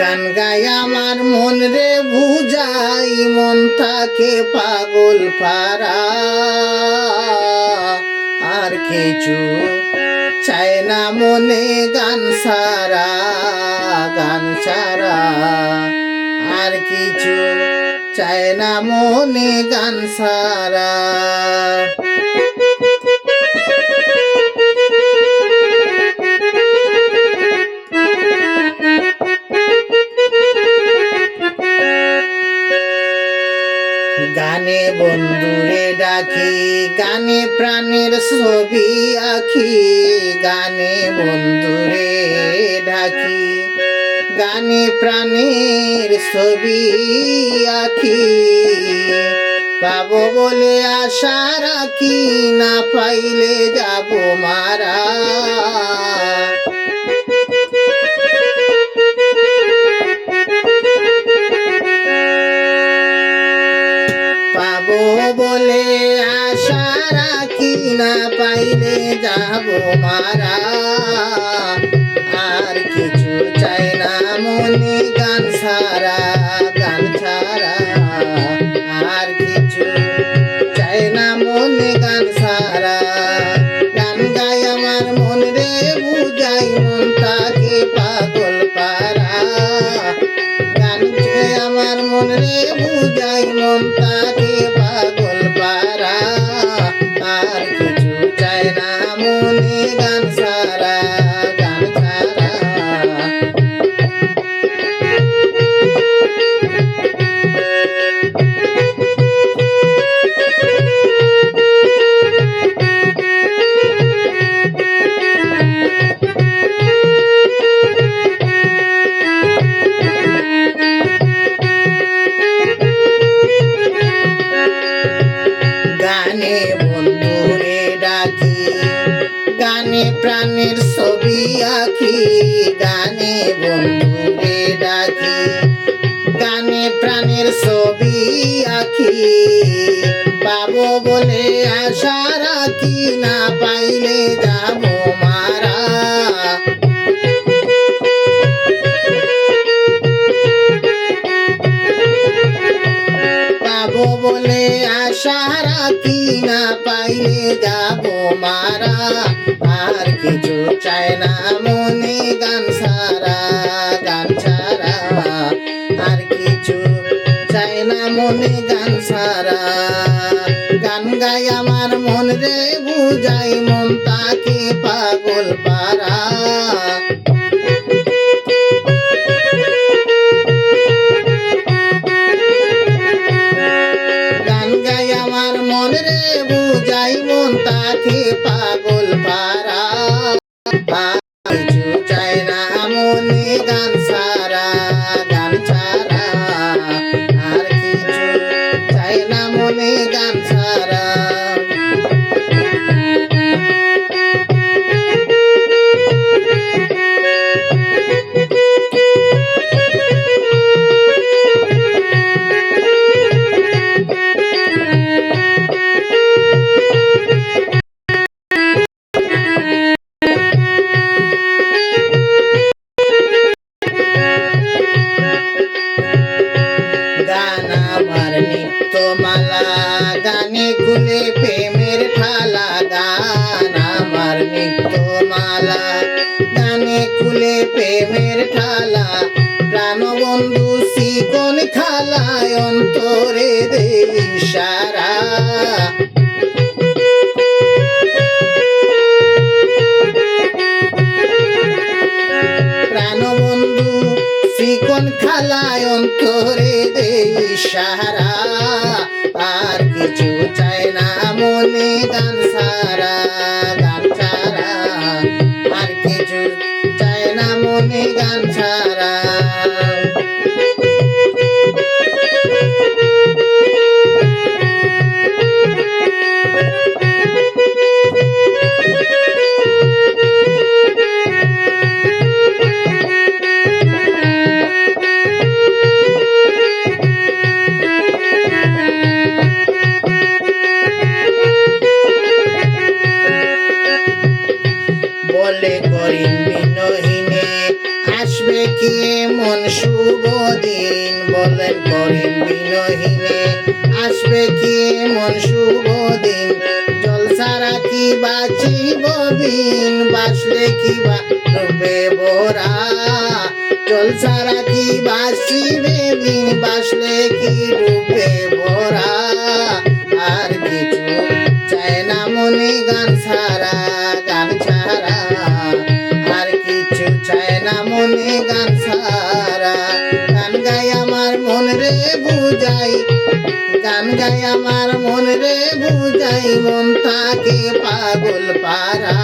গান গাই আমার মন রে বুঝাই, মন থাকে পাগল পারা আর কিছু চাই না মনে গান সারা গান সারা। আর কিছু চাই না মনে গান সারা। বন্ধুরে ডাকি, গানে প্রাণের ছবি আঁকি, গানে বন্ধুরে ডাকি, গানে প্রাণের ছবি আঁকি। পাবো বলে আশা রাখি, না পাইলে যাব মারা। পাবো বলে আশা রাখি না, পাইলে যাব মারা। আর কিছু চাই না মনে গান সারা। গানে প্রাণের ছবি আঁকি, গানে বন্ধুরে ডাকি। গানে প্রাণের ছবি আঁকি, পাবো বলে আশা রাখি, না পাইলে যাব মারা। পাবো বলে আশা রাখি পাইলে মারা। আর কিছু চাই না মনে গান সারা, গান আর কিছু চাই না মনে গান সারা। গান গাই আমার মন রে, বুঝাই মন তাকে পাগল পারা গান গাই আমার মন রে বুঝাই মন তাকে পাগল পারা চাই না মনে গান সারা। গানে প্রেমের ঠালা, গান আমার নিত্য মালা গানে খুলে প্রেমের ঠালা, প্রাণবন্ধু শিকন খালায় অন্তরে দে ইশারা। প্রাণবন্ধু শিকন খালায় অন্তরে দে আর কিছু চাই না মনে দান সারা দান সারা আর কিছু করিম বিনহীনে। আস আসবে কি মন শুভ দিন বলেন করিম বিনহীনে। আসবে কি মন শুভ দিন? জল কি বাঁচিব বিন? বাসলে কি বা বোরা জল কি বাসিবে বিন? বাসলে কি রূপে গান গাই আমার মন রে বুঝাই, গান গাই আমার মন রে বুঝাই, মন তাকে পাগল পারা